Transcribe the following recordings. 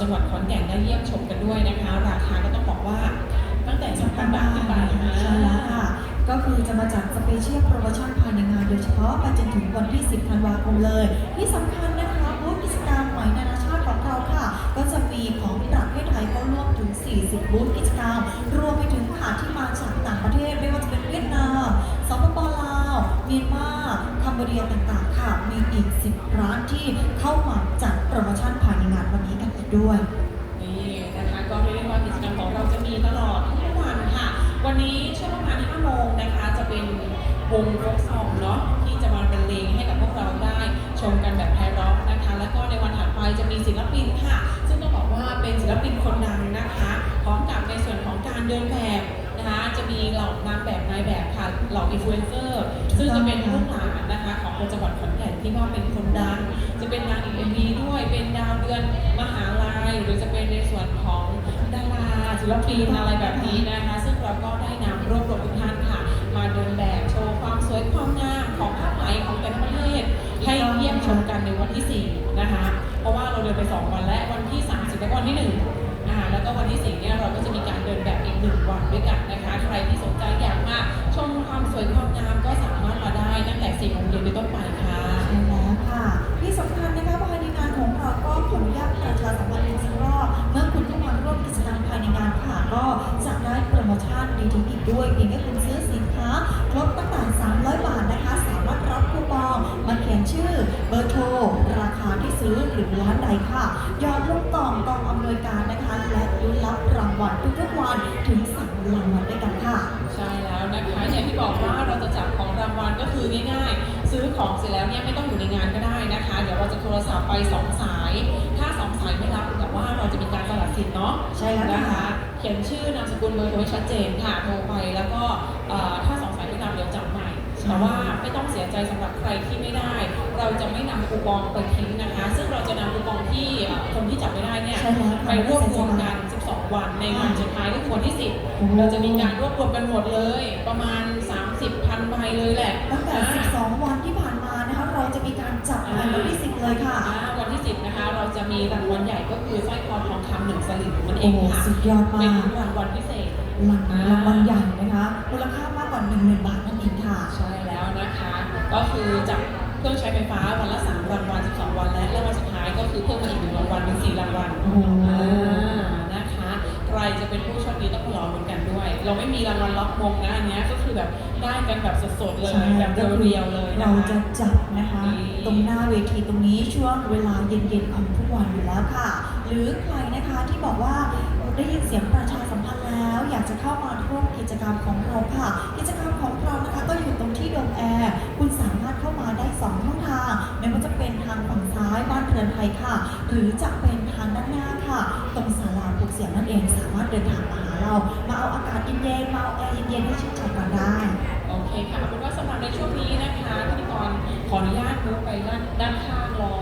จังหวัดขอนแก่นได้เยี่ยมชมกันด้วยนะคะ ราคาก็ต้องบอกว่า ตั้งแต่สองพันบาทขึ้นไปใช่แล้วค่ะ ก็คือจะมาจากสเปเชียลโปรโมชั่นภายในงานโดยเฉพาะไปจนถึงวันที่ 10 ธันวาคมเลย ที่สำคัญนะคะบูธกิจกรรมหอยนานาชาติของเราค่ะ ก็จะมีของประเทศไทยเข้าร่วมถึง 40 บูธกิจกรรม 80 ร้านที่เข้ามาจัดโปรโมชั่นภายในงานวันนี้กันอีกด้วย นี่นะคะก็เรียกได้ว่ากิจกรรมของเราจะมีตลอดทุกวันค่ะ วันนี้ช่วงประมาณ5โมงนะคะ จะเป็นวงร็อกซองเนาะที่จะมาบรรเลงให้กับพวกเราได้ชมกันแบบไพเราะนะคะ แล้วก็ในวันถัดไปจะมีศิลปินค่ะ ซึ่งต้องบอกว่าเป็นศิลปินคนดังนะคะพร้อมกับในส่วนของการเดินแบบนะคะจะมีเหล่านางแบบนายแบบค่ะเหล่าอินฟลูเอนเซอร์ซึ่งจะเป็นลูกหลานนะคะของคนจังหวัด ที่ว่าเป็นคนดัง จะเป็นนางเอกเอ็มวีด้วย เป็นดาวเดือนมหาลัย หรือจะเป็นในส่วนของดาราศิลปินอะไรแบบนี้นะคะ ซึ่งเราก็ได้นำรวบรวมทุกท่านค่ะ มาเดินแบบโชว์ความสวยความงามของผ้าไหมของแต่ละประเทศให้เยี่ยมชมกันในวันที่ 4 นะคะ เพราะว่าเราเดินไป 2 วันและวันที่ 30 และวันที่ 1 อ่า แล้วก็วันที่ 4 เนี่ยเราก็จะมีการเดินแบบอีกหนึ่งวันด้วยกันนะคะ ใครที่สนใจอยากมาชมความสวยความงามก็สาม โมชั่นดีๆอีกด้วยเพียงแค่คุณซื้อสินค้าครบตั้งแต่ 300 บาทนะคะ สามารถรับคูปองมาเขียนชื่อเบอร์โทร ราคาที่ซื้อหรือร้านใดค่ะหยอดลูกกล่องกองอำนวยการนะคะ และลุ้นรับรางวัลทุกๆวันถึง3รางวัลด้วยกันค่ะ ใช่แล้วนะคะอย่างที่บอกว่าเราจะจับของรางวัลก็คือง่ายๆ ซื้อของเสร็จแล้วเนี่ยไม่ต้องอยู่ในงานก็ได้นะคะ เดี๋ยวเราจะโทรศัพท์ไปสองสาย ถ้าสองสายไม่รับแต่ว่าเราจะมีการสลัดสิทธิ์เนาะใช่แล้วนะค่ะคะ เขียนชื่อนามสกุลเบอร์โทรให้ชัดเจนค่ะโทรไปแล้วก็เอ่อถ้าสองสายไม่รับเดี๋ยวจับใหม่ใช่แต่ว่าไม่ต้องเสียใจสำหรับใครที่ไม่ได้ เราจะไม่นำคูปองไปทิ้งนะคะ ซึ่งเราจะนำคูปองที่เอ่อคนที่จับไม่ได้เนี่ยใช่แล้วค่ะไปรวบรวมกัน 12 วันในวันสุดท้ายก็คือวันที่โอ้โห10 เราจะมีการรวบรวมกันหมดเลย ประมาณ 30พันใบเลยแหละตั้งแต่ 12 วันที่ผ่านมานะคะเราจะมีการจับในวันที่ 10 เลยค่ะ มีรางวัลใหญ่ก็คือสร้อยคอทองคำหนึ่งสลึงนั่นเอโอ้งโหค่ะสุดยอดเป็มานกรางวัลพิเศษ รางวัลรางวัลใหญ่นะคะมูลค่ามากกว่า10,000บาทนั่นเองค่ะ ใช่แล้วนะคะ ก็คือจับเครื่องใช้ไฟฟ้าวันละ3รางวัล12วันและรางวัลสุดท้ายก็คือเพิ่มมาอีกหนึ่งรางวัลเป็น4รางวัลโอ้โห อ่านะคะ ใครจะเป็นผู้โชคดีต้องรอลุ้นกันด้วย เราไม่มีรางวัลล็อกมงนะอันเนี้ยก็คือแบบ ได้กันแบบสดๆเลยใช่แบบเรียวๆเลยนะเราคะจะจับนะคะนี่ตรงหน้าเวทีตรงนี้ช่วงเวลาเย็นๆของทุกวันอยู่แล้วค่ะ หรือใครนะคะที่บอกว่าได้ยินเสียงประชาสัมพันธ์แล้ว อยากจะเข้ามาร่วมกิจกรรมของเราค่ะ กิจกรรมของเรานะคะ ก็อยู่ตรงที่โดมแอร์คุณสามารถเข้ามาได้สองช่องทางไม่ว่าจะเป็นทางฝั่งซ้ายบ้านเรือนไทยค่ะ หรือจะเป็นทางด้านหน้าค่ะ ตรงศาลาปลูกเสียงนั่นเองสามารถเดินทางมาหาเรา มาเอาอากาศเย็นๆมาเอาแอร์เย็นๆให้ชื่ ออนุญาตมุกไปด้านด้านข้างรอ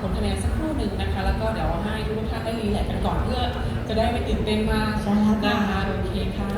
ผลคะแนนสักครู่หนึ่งนะคะ แล้วก็เดี๋ยวให้ทุกท่านได้รีแลกซ์กันก่อนเพื่อจะได้ไม่ตื่นเต้นมากใช่แล้วค่ะนะคะโอเคค่ะ